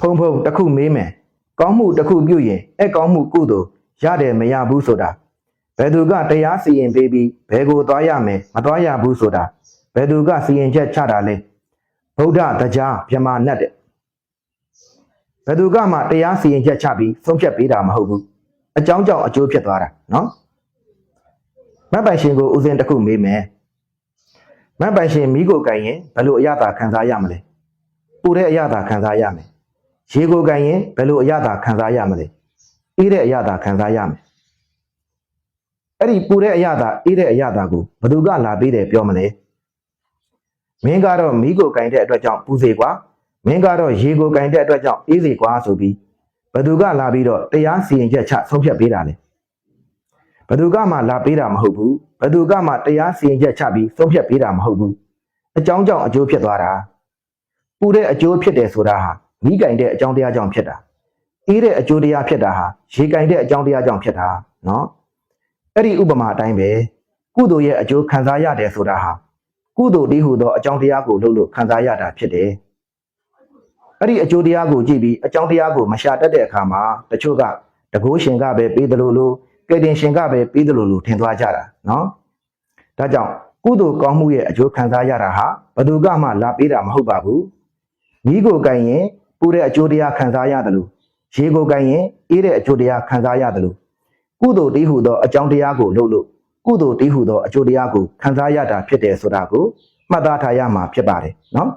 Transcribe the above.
ဖုံဖုံတစ်ခုမေးမယ်ကောင်းမှုတစ်ခုပြုရင်အဲ့ကောင်းမှုကုသိုလ်ရတယ်မရဘူးဆိုတာဘယ်သူကတရားစီရင်ပေးပြီးဘယ်ကိုသွားရမယ်မသွားရဘူးဆိုတာဘယ်သူကစီရင်ချက်ချတာလဲဗုဒ္ဓတရားမြမနတ်တဲ့ဘယ်သူကမှတရားစီရင်ချက်ချပြီးဆုံးဖြတ်ပေးတာမဟုတ်ဘူးအကြောင်းကြောင့်အကျိုးဖြစ်သွားတာနော်မတ်ပိုင်ရှင်ကိုဦးစင်တစ်ခုမေးမယ်မတ်ပိုင်ရှင်မိကိုကင်ရင်ဘယ်လိုအရသာခံစားရမလဲပူတဲ့အရသာခံစားရမယ် ရေကိုကင်ရင်ဘယ်လိုအရသာခံစားရမလဲအေးတဲ့အရသာခံစားရမယ်အဲ့ဒီပူတဲ့အရသာအေးတဲ့အရသာကိုဘယ်သူကလာပေးတယ်ပြောမလဲမင်းကတော့မိကိုကင်တဲ့အတွက်ကြောင့်ပူစေကွာမင်းကတော့ရေကိုကင်တဲ့အတွက်ကြောင့်အေးစေကွာဆိုပြီးဘယ်သူကလာပြီးတော့တရားစီရင်ချက်ချဆုံးဖြတ်ပေးတာလဲဘယ်သူကမှလာပေးတာမဟုတ်ဘူးဘယ်သူကမှတရားစီရင်ချက်ချပြီးဆုံးဖြတ်ပေးတာမဟုတ်ဘူးအကြောင်းကြောင့်အကျိုးဖြစ်သွားတာပူတဲ့အကျိုးဖြစ်တယ်ဆိုတာဟာ မိကင်တဲ့အကြောင်းတရားကြောင့်ဖြစ်တာအေးတဲ့အကျိုးတရားဖြစ်တာဟာရေကင်တဲ့အကြောင်းတရားကြောင့်ဖြစ်တာနော်အဲ့ဒီဥပမာအတိုင်းပဲကုသိုလ်ရဲ့အကျိုးခံစားရတယ်ဆိုတာဟာကုသိုလ်တည်းဟူသောအကြောင်းတရားကိုလုပ်လို့ခံစားရတာဖြစ်တယ်အဲ့ဒီအကျိုးတရားကိုကြည့်ပြီးအကြောင်းတရားကိုမရှာတတ်တဲ့အခါမှာတချို့ကတကိုးရှင်ကပဲပေးတယ်လို့လို့ကယ်တင်ရှင်ကပဲပေးတယ်လို့လို့ထင်သွားကြတာနော်ဒါကြောင့်ကုသိုလ်ကောင်းမှုရဲ့အကျိုးခံစားရတာဟာဘယ်သူကမှလာပေးတာမဟုတ်ပါဘူးမိကိုကင်ရင် ပူတဲ့အကျိုးတရားခံစားရတယ်လို့ရေကိုကင်ရင်အေးတဲ့အကျိုးတရားခံစားရတယ်လို့ကုသိုလ်တည်းဟူသောအကြောင်းတရားကိုလုပ်လို့ကုသိုလ်တည်းဟူသောအကျိုးတရားကိုခံစားရတာဖြစ်တယ်ဆိုတာကိုမှတ်သားထားရမှာဖြစ်ပါတယ်နော်